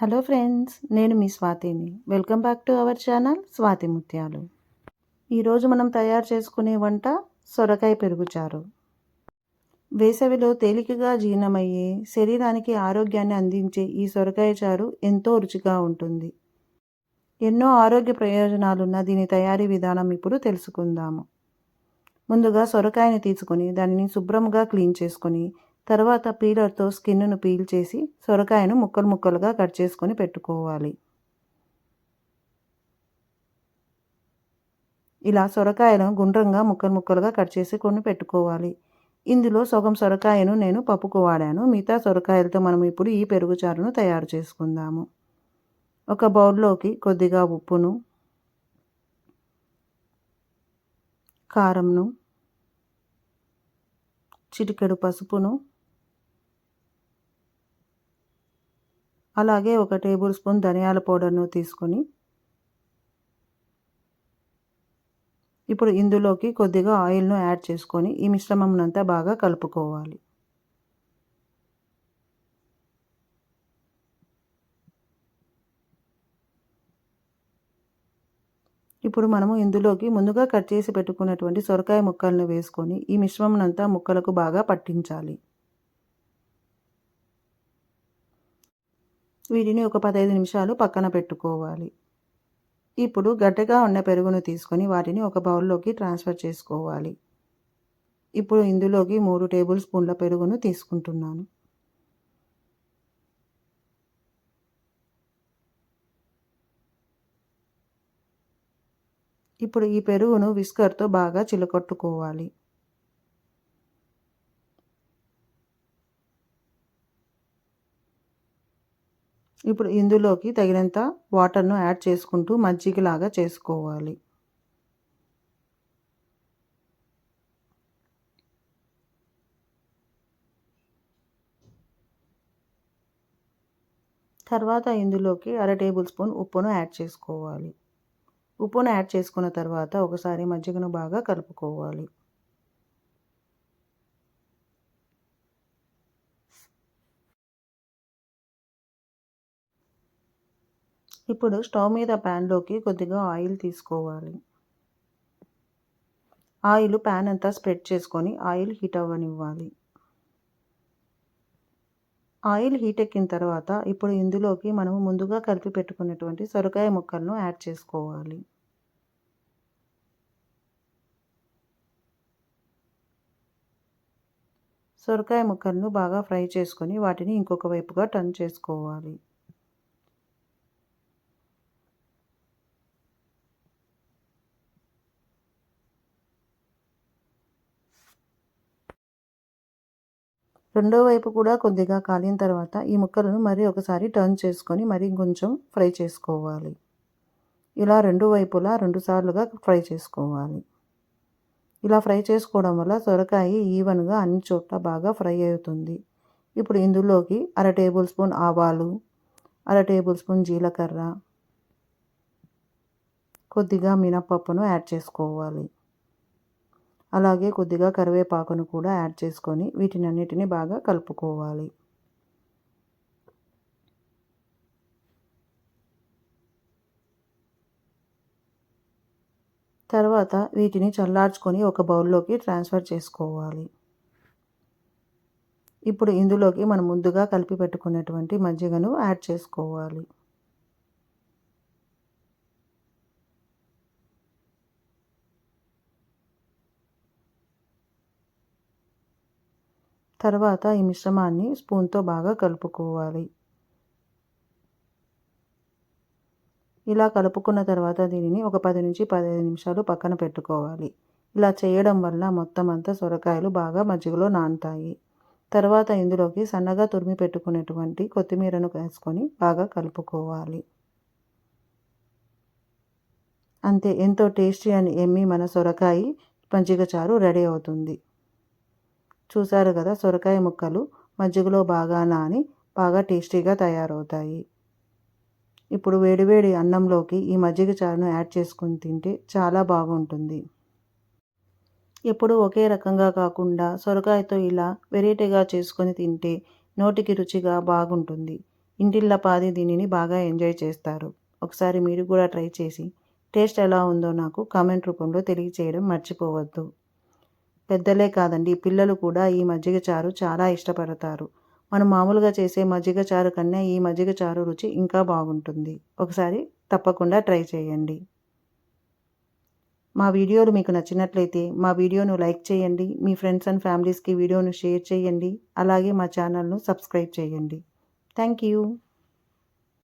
Hello friends నేను మీ స్వాతిని. Welcome back to our channel Swathi Muthyalu. ఈరోజు మనం తయారు చేసుకునే వంట సొరకాయ పెరుగుచారు వేసవిలో తేలికగా జీర్ణమయ్యే శరీరానికి ఆరోగ్యాన్ని అందించే ఈ సొరకాయ చారు ఎంతో రుచిగా ఉంటుంది. ఎన్నో ఆరోగ్య ప్రయోజనాలున్న దీని తయారీ విధానం ఇప్పుడు తెలుసుకుందాము. ముందుగా సొరకాయని తీసుకొని దానిని శుభ్రంగా క్లీన్ చేసుకొని తర్వాత పీలర్తో స్కిన్ను పీల్ చేసి సొరకాయను ముక్కలు ముక్కలుగా కట్ చేసుకొని పెట్టుకోవాలి. ఇలా సొరకాయలను గుండ్రంగా ముక్కలు ముక్కలుగా కట్ చేసుకొని పెట్టుకోవాలి. ఇందులో సగం సొరకాయను నేను పప్పుకు వాడాను. మిగతా సొరకాయలతో మనం ఇప్పుడు ఈ పెరుగు చారును తయారు చేసుకుందాము. ఒక బౌల్లోకి కొద్దిగా ఉప్పును కారంను చిటికెడు పసుపును అలాగే ఒక టేబుల్ స్పూన్ ధనియాల పౌడర్ను తీసుకొని ఇప్పుడు ఇందులోకి కొద్దిగా ఆయిల్ను యాడ్ చేసుకొని ఈ మిశ్రమంనంతా బాగా కలుపుకోవాలి. ఇప్పుడు మనము ఇందులోకి ముందుగా కట్ చేసి పెట్టుకున్నటువంటి సొరకాయ ముక్కలను వేసుకొని ఈ మిశ్రమం ముక్కలకు బాగా పట్టించాలి. వీటిని ఒక పదహైదు నిమిషాలు పక్కన పెట్టుకోవాలి. ఇప్పుడు గడ్డగా ఉన్న పెరుగును తీసుకొని వాటిని ఒక బౌల్లోకి ట్రాన్స్ఫర్ చేసుకోవాలి. ఇప్పుడు ఇందులోకి మూడు టేబుల్ స్పూన్ల పెరుగును తీసుకుంటున్నాను. ఇప్పుడు ఈ పెరుగును విస్కర్తో బాగా చిలకొట్టుకోవాలి. ఇప్పుడు ఇందులోకి తగినంత వాటర్ను యాడ్ చేసుకుంటూ మజ్జిగలాగా చేసుకోవాలి. తర్వాత ఇందులోకి అర టేబుల్ స్పూన్ ఉప్పును యాడ్ చేసుకోవాలి. ఉప్పును యాడ్ చేసుకున్న తర్వాత ఒకసారి మజ్జిగను బాగా కలుపుకోవాలి. ఇప్పుడు స్టవ్ మీద ప్యాన్లోకి కొద్దిగా ఆయిల్ తీసుకోవాలి. ఆయిల్ ప్యాన్ అంతా స్ప్రెడ్ చేసుకొని ఆయిల్ హీట్ అవ్వనివ్వాలి. ఆయిల్ హీట్ ఎక్కిన తర్వాత ఇప్పుడు ఇందులోకి మనము ముందుగా కలిపి పెట్టుకున్నటువంటి సొరకాయ ముక్కలను యాడ్ చేసుకోవాలి. సొరకాయ ముక్కలను బాగా ఫ్రై చేసుకొని వాటిని ఇంకొక వైపుగా టర్న్ చేసుకోవాలి. రెండో వైపు కూడా కొద్దిగా కాలిన తర్వాత ఈ ముక్కలను మరి ఒకసారి టర్న్ చేసుకొని మరి కొంచెం ఫ్రై చేసుకోవాలి. ఇలా రెండు వైపులా రెండు సార్లుగా ఫ్రై చేసుకోవాలి. ఇలా ఫ్రై చేసుకోవడం వల్ల సొరకాయ ఈవెన్గా అన్ని చోట్ల బాగా ఫ్రై అవుతుంది. ఇప్పుడు ఇందులోకి అర టేబుల్ స్పూన్ ఆవాలు అర టేబుల్ స్పూన్ జీలకర్ర కొద్దిగా మినపప్పును యాడ్ చేసుకోవాలి. అలాగే కొద్దిగా కరివేపాకును కూడా యాడ్ చేసుకొని వీటిని అన్నిటిని బాగా కలుపుకోవాలి. తర్వాత వీటిని చల్లార్చుకొని ఒక బౌల్లోకి ట్రాన్స్ఫర్ చేసుకోవాలి. ఇప్పుడు ఇందులోకి మనం ముందుగా కలిపి పెట్టుకున్నటువంటి మజ్జిగను యాడ్ చేసుకోవాలి. తర్వాత ఈ మిశ్రమాన్ని స్పూన్తో బాగా కలుపుకోవాలి. ఇలా కలుపుకున్న తర్వాత దీనిని ఒక పది నుంచి పదిహేను నిమిషాలు పక్కన పెట్టుకోవాలి. ఇలా చేయడం వల్ల మొత్తం అంతా సొరకాయలు బాగా మజ్జిగలో నానుతాయి. తర్వాత ఇందులోకి సన్నగా తురిమి పెట్టుకునేటువంటి కొత్తిమీరను వేసుకొని బాగా కలుపుకోవాలి. అంతే ఎంతో టేస్టీ అని ఎమ్మి మన సొరకాయ మజ్జిగ చారు రెడీ అవుతుంది. చూశారు కదా సొరకాయ ముక్కలు. మజ్జిగలో బాగా నాని బాగా టేస్టీగా తయారవుతాయి. ఇప్పుడు వేడివేడి అన్నంలోకి ఈ మజ్జిగ చారును యాడ్ చేసుకుని తింటే చాలా బాగుంటుంది. ఎప్పుడు ఒకే రకంగా కాకుండా సొరకాయతో ఇలా వెరైటీగా చేసుకొని తింటే నోటికి రుచిగా బాగుంటుంది. ఇంటిల్లపాది దీనిని బాగా ఎంజాయ్ చేస్తారు. ఒకసారి మీరు కూడా ట్రై చేసి టేస్ట్ ఎలా ఉందో నాకు కామెంట్ రూపంలో తెలియచేయడం మర్చిపోవద్దు. పెద్దలే కాదండి. పిల్లలు కూడా ఈ మజ్జిగ చారు చాలా ఇష్టపడతారు. మనం మామూలుగా చేసే మజ్జిగ చారు కన్నా ఈ మజ్జిగ చారు రుచి ఇంకా బాగుంటుంది. ఒకసారి తప్పకుండా ట్రై చేయండి. మా వీడియోలు మీకు నచ్చినట్లయితే మా వీడియోను లైక్ చేయండి. మీ ఫ్రెండ్స్ అండ్ ఫ్యామిలీస్కి వీడియోను షేర్ చేయండి. అలాగే మా ఛానల్ను సబ్స్క్రైబ్ చేయండి. Thank you.